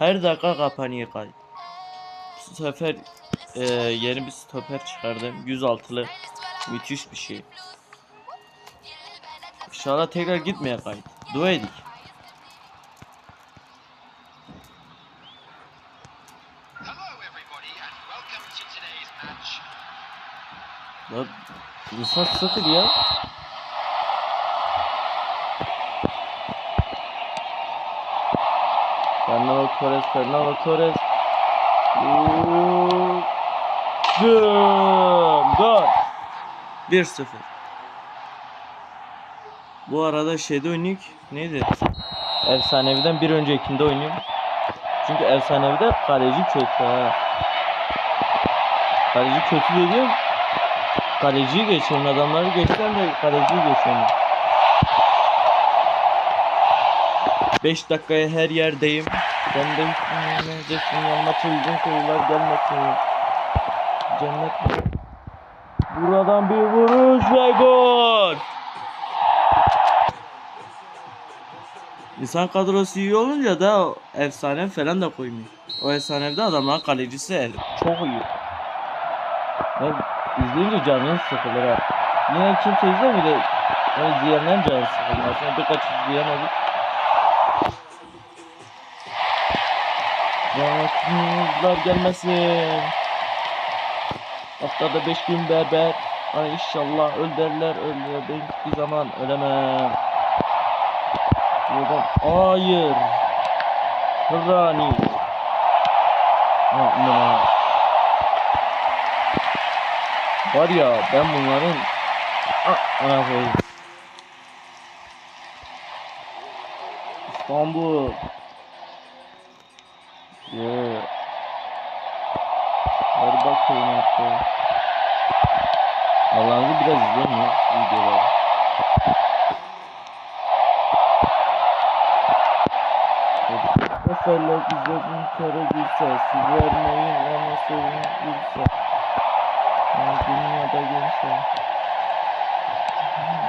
Her dakika kapanıyor kayıt. Bu sefer e, yeni bir stoper çıkardım. 106'lı. Müthiş bir şey. İnşallah tekrar gitmeye kayıt. Dua edik. Ya insan sıfır ya. Fernando Torres, Fernando Torres. Vurdum. Gol. 1-0. Bu arada şeyde oynuyor. Neydi? Efsanevi'den bir öncekinde oynuyor. Çünkü Efsanevi'de kaleci kötü ha. Kaleci kötü dediğim Kaleciyi geçiyorum adamları geçsem de kaleciyi geçiyorum. 5 dakikaya her yerdeyim. Ben de neredesin yanına uygun koyular gelmesin. Cennet mi? Buradan bir vuruş ve gol. İnsan kadrosu iyi olunca da efsane falan da koymuyor. O efsanede adamların kalecisi çok iyi. Ben izleyince canınız sıkılır ha. Yine kimse izlemiyor da yani izleyenlerin canı sıkılır. Birkaç izleyen olur. Canlar gelmesin. Haftada 5 gün berber. Ay inşallah öl derler öl ben hiçbir zaman ölemem. Buradan hayır. Hırrani. Aman. Var ya ben bunların Ah, ana koyayım. İstanbul. Yeah. Hadi bakayım hatta. Allah'ınızı biraz izleyin ya videoları. Seferler izledim kere gülse Siz vermeyin ona sorun gülse Yani dünyada gülse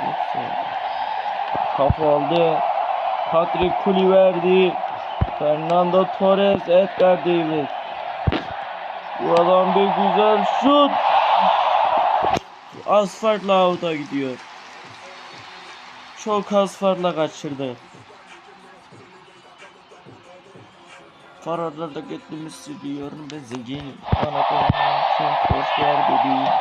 Gülse Kafa aldı Patrick Kluivert Fernando Torres Edgar Davis Buradan bir güzel şut. Az farkla out'a gidiyor. Çok az farkla kaçırdı. Kararlarda gittiğimiz sürüyorum ben zenginim Bana boş ver bebeğim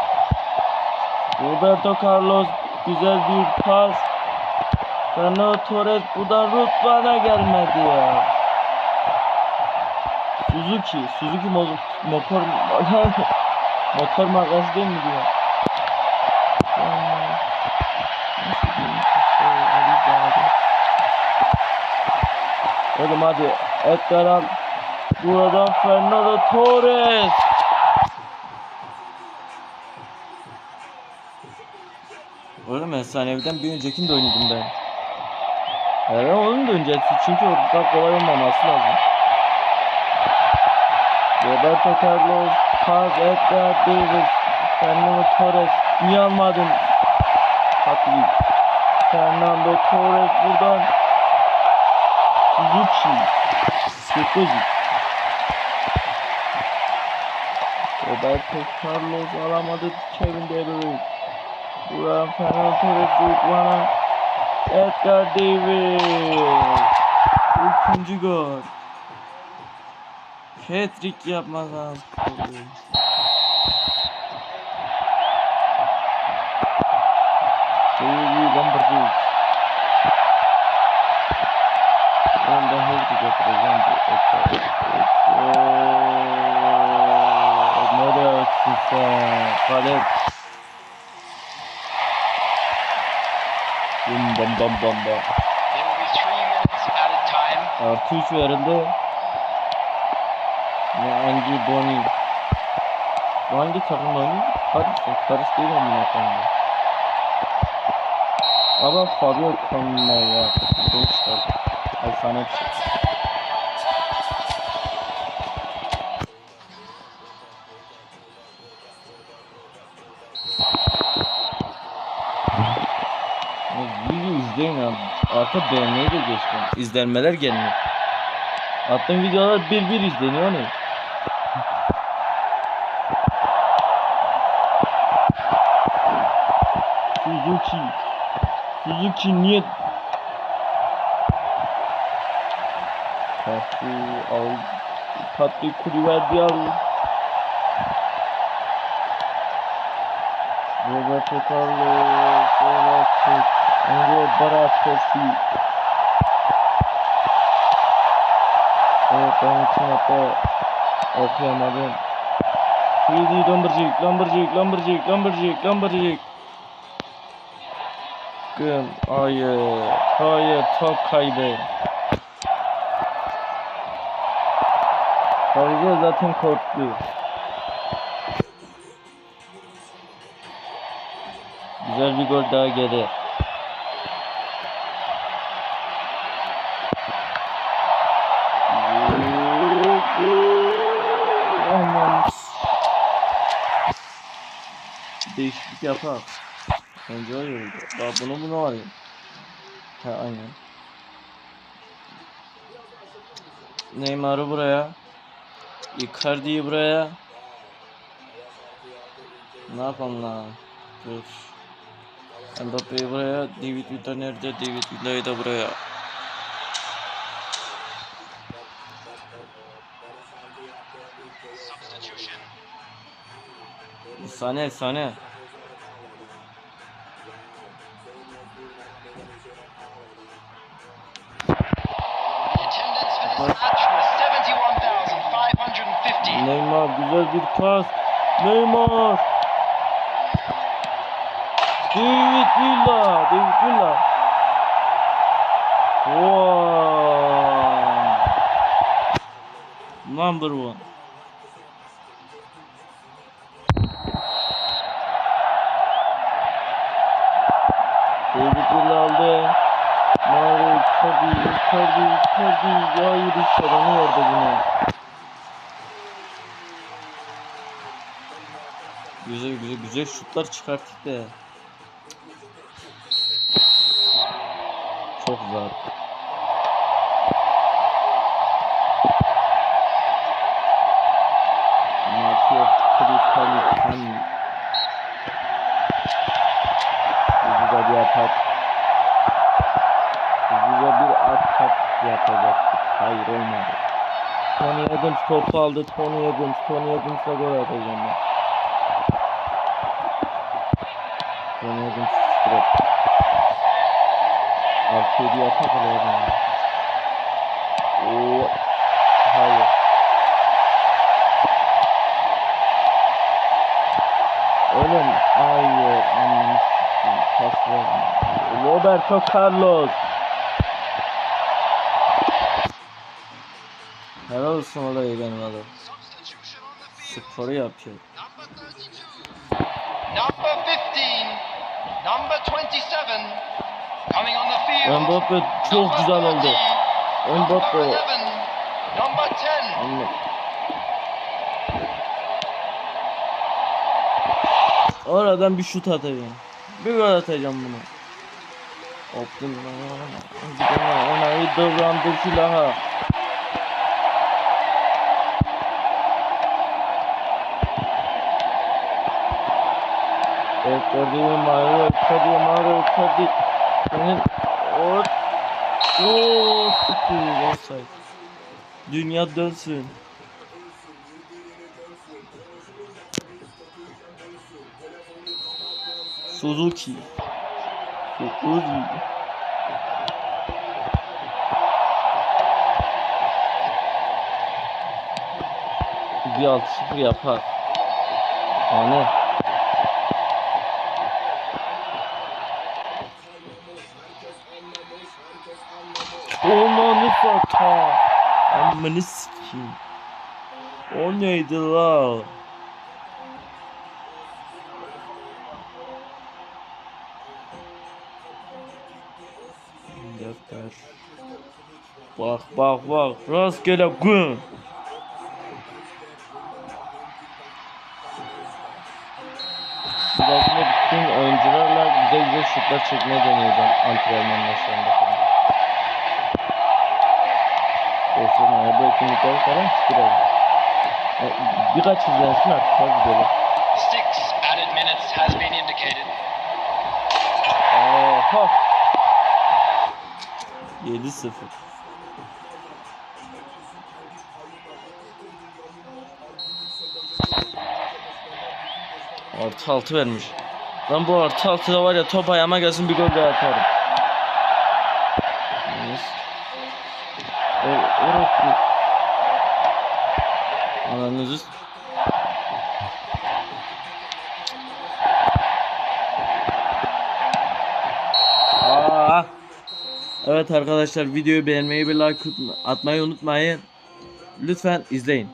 Roberto Carlos güzel bir pas. Fernando Torres buradan Rıdvan'a gelmedi ya Suzuki Suzuki mo- motor motor markası değil mi diyor. Oğlum hadi Edgar. Buradan Fernando Torres. Oğlum efsaneviden bir öncekini de oynadım ben. Evet onun da öncesi çünkü o kadar kolay olmaması lazım. Roberto Carlos, Paz, Edgar Davis, Fernando Torres. Niye almadın? Hatli. Fernando Torres buradan. Suzuki. Suzuki. Roberto Carlos alamadı Kevin De Bruyne. Buradan Fernando Torres Edgar Davis. Üçüncü gol. Hat-trick yapmak lazım. Number two. Ben de hat-trick yapacağım Nereye açsın sen? Kale. Bum three minutes added time. Artı 3 verildi. Ne hangi Boni? Bu hangi takımda oynuyor? Paris, Paris değil amına koyayım. Ama Fabio Canma ya. Bunu çıkardı. Efsane bir şey. Ya izleyin abi. Artık beğenmeyi de geçtim. İzlenmeler gelmiyor. Attığım videolar bir bir izleniyor ne? Suzuki niye? Kafu al. Patrick Kluivert al. Roberto Carlos, Kovacic, Enzo Baratesi. Evet ben için hatta okuyamadım. Freddy Lumberjick, Lumberjick, Lumberjick, Lumberjick, Lumberjick. Güm, hayır, hayır, top kaybı. Fazla zaten korktu. Güzel bir gol daha gelir. Aman. Değişiklik yapar. Önce oldu. Daha bunu bunu arayayım. Ha aynen. Neymar'ı buraya. Icardi'yi buraya. Ne yapalım lan? Dur. Mbappe'yi buraya. David Villa nerede? David Villa'yı da buraya. Sane sane. Bir pas. Neymar. David Villa. David Villa. Wow. Number one. David Villa aldı. Mario Icardi, Icardi, Icardi. Ya yürü şaranı verdi bunu. Güzel güzel güzel şutlar çıkarttık da. Çok zor. Mateo Krikalikan. Hızlıca bir atak. Hızlıca bir atak yapacaktık. Hayır olmadı. Tony Adams topu aldı. Tony Adams. Tony Adams'a gol atacağım ben. Adams strip. Arkaya bir atak alalım. Oo. Hayır. Oğlum hayır anlamı sikeyim. Pas verme. Roberto Carlos. Helal olsun olayı benim adam. Sporu yapıyor. Number 32. Number 15. Number 27. Coming on the field. Mbappe çok güzel oldu. 30. Number Mbappe. 11. Number 10. Anne. Oradan bir şut atacağım. Bir gol atacağım bunu. Optim. Onayı davrandı silaha. Gördüğüm Mario Icardi, Mario Icardi. Senin Ooo sıkıyor offside. Dünya dönsün. Suzuki. Suzuki. Bir 6-0 yapar. Yani Amını sikeyim. O neydi la? Defter. Bak bak bak. Rastgele gün. Birazdan bütün oyuncularla güzel güzel şutlar çekmeye deneyeceğim antrenmanlar sonunda ya bu etkinlikleri falan. Ya, Birkaç izlensin artık hadi böyle. Six added minutes has been indicated. Oha. 7-0. Artı 6 vermiş. Ben bu artı 6'da var ya top ayağıma gelsin bir gol daha atarım. Ananızı. Aa. Evet arkadaşlar videoyu beğenmeyi ve like atmayı unutmayın. Lütfen izleyin.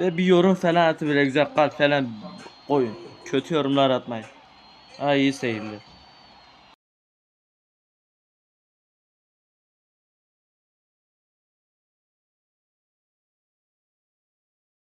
Ve bir yorum falan böyle güzel kalp falan koyun. Kötü yorumlar atmayın. Ha iyi seyirler.